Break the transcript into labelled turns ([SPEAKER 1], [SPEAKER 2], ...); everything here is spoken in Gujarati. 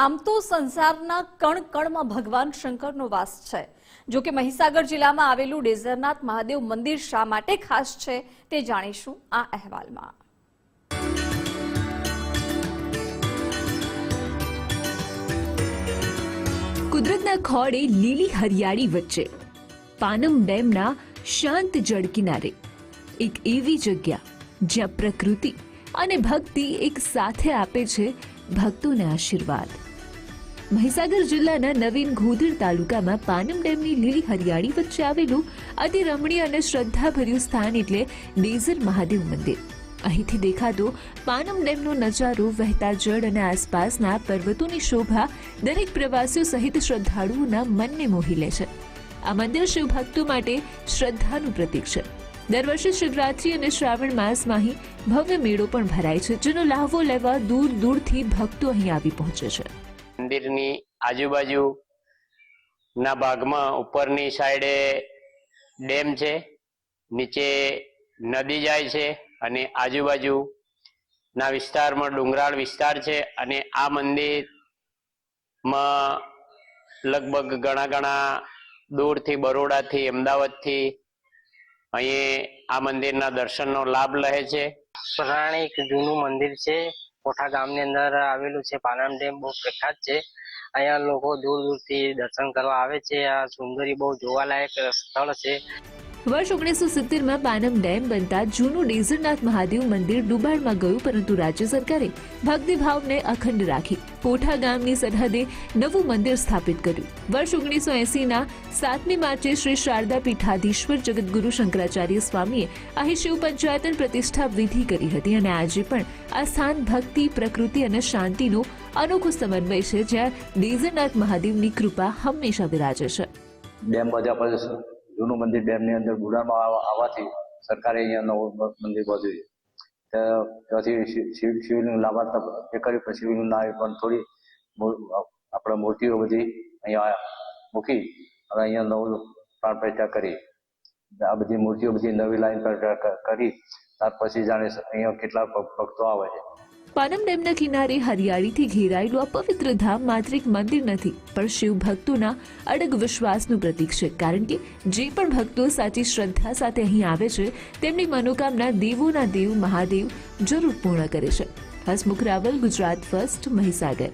[SPEAKER 1] આમ તો સંસારના કણ કણમાં ભગવાન શંકરનો વાસ છે. જો કે મહીસાગર જિલ્લામાં આવેલું ડેઝરનાથ મહાદેવ મંદિર શા માટે ખાસ છે તે જાણીશું આ અહેવાલમાં.
[SPEAKER 2] કુદરતના ખોળે લીલી હરિયાળી વચ્ચે, પાનમ ડેમના શાંત જળ કિનારે, એક એવી જગ્યા જ્યાં પ્રકૃતિ અને ભક્તિ એક સાથે આપે છે ભક્તોને આશીર્વાદ. મહીસાગર જિલ્લાના નવીન ઘોધર તાલુકામાં પાનમ ડેમની લીલી હરિયાળી વચ્ચે આવેલું અતિ રમણીય અને શ્રદ્ધાભર્યું સ્થાન એટલે ડેઝર મહાદેવ મંદિર. અહીંથી દેખાતો પાનમ ડેમનો નજારો, વહેતા જળ અને આસપાસના પર્વતોની શોભા દરેક પ્રવાસીઓ સહિત શ્રદ્ધાળુઓના મનને મોહી લે છે. આ મંદિર શિવભક્તો માટે શ્રદ્ધાનું પ્રતીક છે. દર વર્ષે શિવરાત્રી અને શ્રાવણ માસમાં અહીં ભવ્ય મેળો પણ ભરાય છે, જેનો લાહવો લેવા દૂર દૂરથી ભક્તો અહીં આવી પહોંચે છે.
[SPEAKER 3] મંદિરની આજુબાજુ ના ભાગમાં ઉપરની સાઈડે ડેમ છે. નીચે નદી જાય છે અને આજુબાજુ ના વિસ્તારમાં ડુંગરાળ વિસ્તાર છે અને આ મંદિરમાં લગભગ ઘણા ઘણા દૂરથી, બરોડાથી, અમદાવાદથી અહીં આ મંદિરના દર્શનનો લાભ લે છે.
[SPEAKER 4] પૌરાણિક જૂનું મંદિર છે. કોઠા ગામની અંદર આવેલું છે પાલમ ડેમ, બહુ પ્રખ્યાત છે. અહીંયા લોકો દૂર દૂરથી દર્શન કરવા આવે છે. આ સુંદરી બહુ જોવાલાયક સ્થળ છે.
[SPEAKER 2] વર્ષ ઓગણીસો સિત્તેરમાં પાનમ ડેમ બનતા જૂનું ડેઝરનાથ મહાદેવ મંદિર ડુબાણમાં ગયું, પરંતુ રાજ્ય સરકારે ભક્તિભાવને અખંડ રાખી પોઠા ગામની સરહદે નવું મંદિર સ્થાપિત કર્યું. વર્ષ ઓગણીસો એસીના સાતમી માર્ચે શ્રી શારદા પીઠાધીશ્વર જગતગુરુ શંકરાચાર્ય સ્વામીએ અહીં શિવ પંચાયતન પ્રતિષ્ઠા વિધિ કરી હતી અને આજે પણ આ સ્થાન ભક્તિ, પ્રકૃતિ અને શાંતિનો અનોખો સમન્વય છે, જ્યાં ડેઝરનાથ મહાદેવની કૃપા હંમેશા બિરાજે છે.
[SPEAKER 5] ડેમ પર જૂનું મંદિર ડેમની અંદર બુડામાં આવવાથી સરકારે અહીંયા નવું મંદિર બાંધ્યું છે. ત્યાંથી શિવ- શિવ શિવલિંગ લાવવા એ કર્યું, પણ શિવલિંગ ના પણ થોડી આપણે મૂર્તિઓ બધી અહીંયા મૂકી અને અહીંયા નવું પ્રાણ પ્રતિષ્ઠા કરી. આ બધી મૂર્તિઓ બધી નવી લાઈન પર કરી. ત્યાર પછી જાણે અહીંયા કેટલા ભક્તો આવે છે.
[SPEAKER 2] પાનમ ડેમના કિનારે હરિયાળીથી ઘેરાયેલું આ પવિત્ર ધામ માત્ર એક મંદિર નથી, પણ શિવ ભક્તોના અડગ વિશ્વાસનું પ્રતીક છે. કારણ કે જે પણ ભક્તો સાચી શ્રદ્ધા સાથે અહીં આવે છે, તેમની મનોકામના દેવોના દેવ, મહાદેવ જરૂર પૂર્ણ કરે છે. હસમુખ રાવલ, ગુજરાત ફર્સ્ટ મહીસાગર.